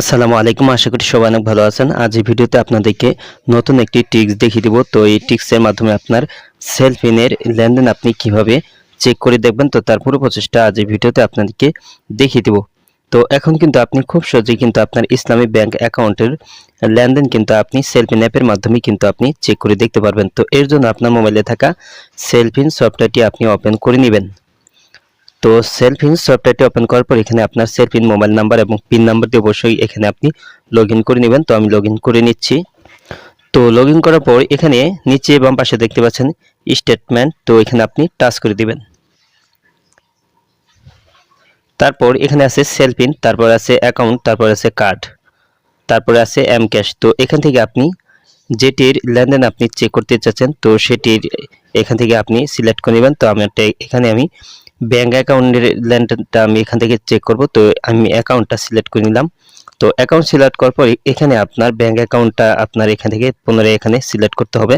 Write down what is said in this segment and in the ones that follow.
আসসালামু আলাইকুম, আশা করি সবাই অনেক ভালো আছেন। আজ এই ভিডিওতে আপনাদেরকে নতুন একটি টিক্স দেখিয়ে দিব। তো এই টিক্সের মাধ্যমে আপনার সেলফিনের লেনদেন আপনি কীভাবে চেক করে দেখবেন, তো তার পুরো প্রচেষ্টা আজ এই ভিডিওতে আপনাদেরকে দেখিয়ে দিব। তো এখন কিন্তু আপনি খুব সহজেই কিন্তু আপনার ইসলামী ব্যাংক অ্যাকাউন্টের লেনদেন কিন্তু আপনি সেলফিন অ্যাপের মাধ্যমে কিন্তু আপনি চেক করে দেখতে পারবেন। তো এর জন্য আপনার মোবাইলে থাকা সেলফিন সফটওয়্যারটি আপনি ওপেন করে নেবেন। তো সেলফিন সফটওয়্যারটি ওপেন করার পর এখানে আপনার সেলফিন মোবাইল নাম্বার এবং পিন নাম্বার দিয়ে অবশ্যই এখানে আপনি লগ করে নেবেন। তো আমি লগ করে নিচ্ছি। তো লগ করার পর এখানে নিচে বাম পাশে দেখতে পাচ্ছেন স্টেটমেন্ট তো এখানে আপনি টাচ করে দিবেন। তারপর এখানে আছে সেলফিন তারপর আছে অ্যাকাউন্ট তারপর আছে কার্ড তারপরে আছে এম ক্যাশ তো এখান থেকে আপনি যেটির লেনদেন আপনি চেক করতে চাচ্ছেন, তো সেটির এখান থেকে আপনি সিলেক্ট করে নেবেন। তো আমি এখানে আমি ব্যাঙ্ক অ্যাকাউন্টের লেনদেনটা আমি এখান থেকে চেক করব। তো আমি অ্যাকাউন্টটা সিলেক্ট করে নিলাম। তো অ্যাকাউন্ট সিলেক্ট করার পর এখানে আপনার ব্যাঙ্ক অ্যাকাউন্টটা আপনার এখান থেকে পুনরায় এখানে সিলেক্ট করতে হবে।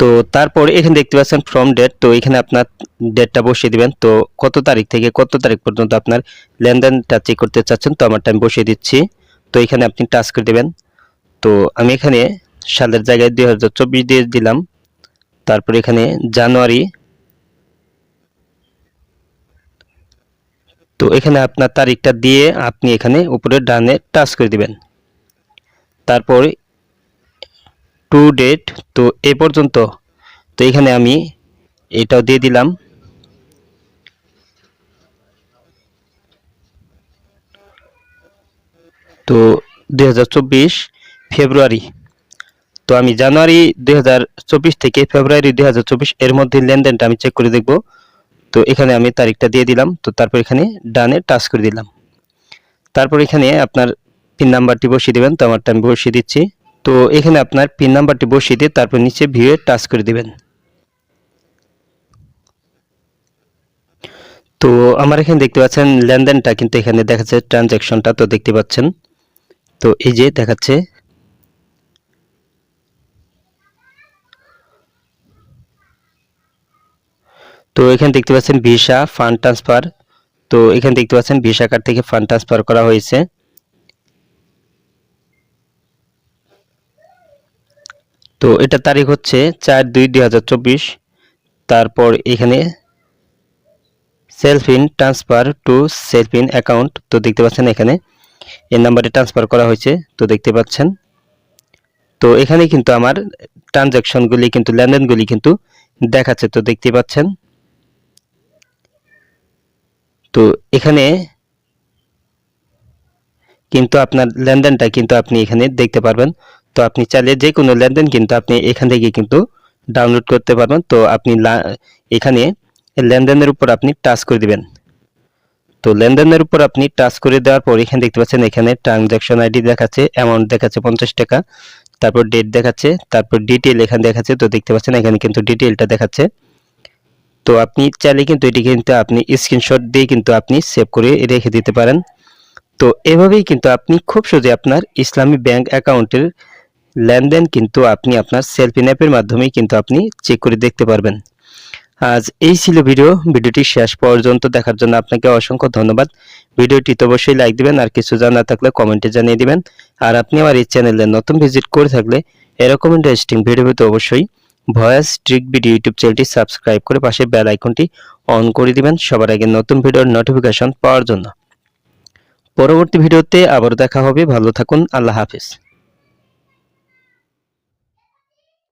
তো তারপর এখানে দেখতে পাচ্ছেন ফ্রম ডেট তো এখানে আপনার ডেটটা বসিয়ে দিবেন। তো কত তারিখ থেকে কত তারিখ পর্যন্ত আপনার লেনদেনটা চেক করতে চাচ্ছেন, তো আমারটা আমি বসিয়ে দিচ্ছি। তো এখানে আপনি টাচ করে দেবেন। তো আমি এখানে সালের জায়গায় দুই হাজার চব্বিশ দিয়ে দিলাম। তারপর এখানে জানুয়ারি তো এখানে আপনার তারিখটা দিয়ে আপনি এখানে উপরে ডানে টাচ করে দিবেন। তারপর টু ডেট, তো এ পর্যন্ত। তো এখানে আমি এটাও দিয়ে দিলাম। তো দু হাজার চব্বিশ ফেব্রুয়ারি। তো আমি জানুয়ারি দু হাজার চব্বিশ থেকে ফেব্রুয়ারি দু হাজার চব্বিশ এর মধ্যে লেনদেনটা আমি চেক করে দেখব। তো এখানে আমি তারিখটা দিয়ে দিলাম। তো তারপর এখানে ডানে টাচ করে দিলাম। তারপর এখানে আপনার পিন নাম্বারটি বসিয়ে দেবেন। তো আমারটা আমি বসিয়ে দিচ্ছি। তো এখানে আপনার পিন নাম্বারটি বসিয়ে দিয়ে তারপর নিচে ভিউয়ে টাচ করে দিবেন। তো আমার এখানে দেখতে পাচ্ছেন লেনদেনটা কিন্তু এখানে দেখাচ্ছে ট্রানজ্যাকশনটা, তো দেখতে পাচ্ছেন। তো এই যে দেখাচ্ছে তো এখানে দেখতে পাচ্ছেন ভিসা ফান্ড ট্রান্সফার তো এখানে দেখতে পাচ্ছেন ভিসা কার্ড থেকে ফান্ড ট্রান্সফার করা হয়েছে। তো এটা তারিখ হচ্ছে চার দুই দুই তারপর এখানে self in transfer to self in account তো দেখতে পাচ্ছেন এখানে এই নাম্বারে ট্রান্সফার করা হয়েছে। তো দেখতে পাচ্ছেন। তো এখানে কিন্তু আমার ট্রানজ্যাকশনগুলি কিন্তু লেনদেনগুলি কিন্তু দেখাচ্ছে। তো দেখতে পাচ্ছেন। তো এখানে কিন্তু আপনার লেনদেনটা কিন্তু আপনি এখানে দেখতে পারবেন। তো আপনি চাইলে যে কোনো লেনদেন কিন্তু আপনি এখান থেকে কিন্তু ডাউনলোড করতে পারবেন। তো আপনি এখানে লেনদেনের উপর আপনি টাচ করে দিবেন। তো লেনদেনের উপর আপনি টাচ করে দেওয়ার পর এখানে দেখতে পাচ্ছেন এখানে ট্রানজ্যাকশন আইডি দেখাচ্ছে অ্যামাউন্ট দেখাচ্ছে পঞ্চাশ টাকা, তারপর ডেট দেখাচ্ছে, তারপর ডিটেল এখানে দেখাচ্ছে। তো দেখতে পাচ্ছেন এখানে কিন্তু ডিটেলটা দেখাচ্ছে। তো আপনি চাইলে কিন্তু এটি কিন্তু আপনি স্ক্রিনশট দিয়ে কিন্তু আপনি সেভ করে রেখে দিতে পারেন। তো এভাবেই কিন্তু আপনি খুব সহজে আপনার ইসলামী ব্যাংক অ্যাকাউন্টের লেনদেন কিন্তু আপনি আপনার সেলফি অ্যাপের মাধ্যমেই কিন্তু আপনি চেক করে দেখতে পারবেন। আজ এই ছিল ভিডিও। ভিডিওটি শেষ পর্যন্ত দেখার জন্য আপনাকে অসংখ্য ধন্যবাদ। ভিডিওটি তো অবশ্যই লাইক দিবেন আর কিছু জানা থাকলে কমেন্টে জানিয়ে দিবেন। আর আপনি আমার এই চ্যানেলে নতুন ভিজিট করে থাকলে এরকম ইন্টারেস্টিং ভিডিও পেতে অবশ্যই ভয়েস ট্রিক ভিডিও ইউটিউব চ্যানেলটি সাবস্ক্রাইব করে পাশে বেল আইকনটি অন করে দিবেন। সবার আগে নতুন ভিডিওর নোটিফিকেশন পাওয়ার জন্য। পরবর্তী ভিডিওতে আবার দেখা হবে। ভালো থাকুন। আল্লাহ হাফিজ।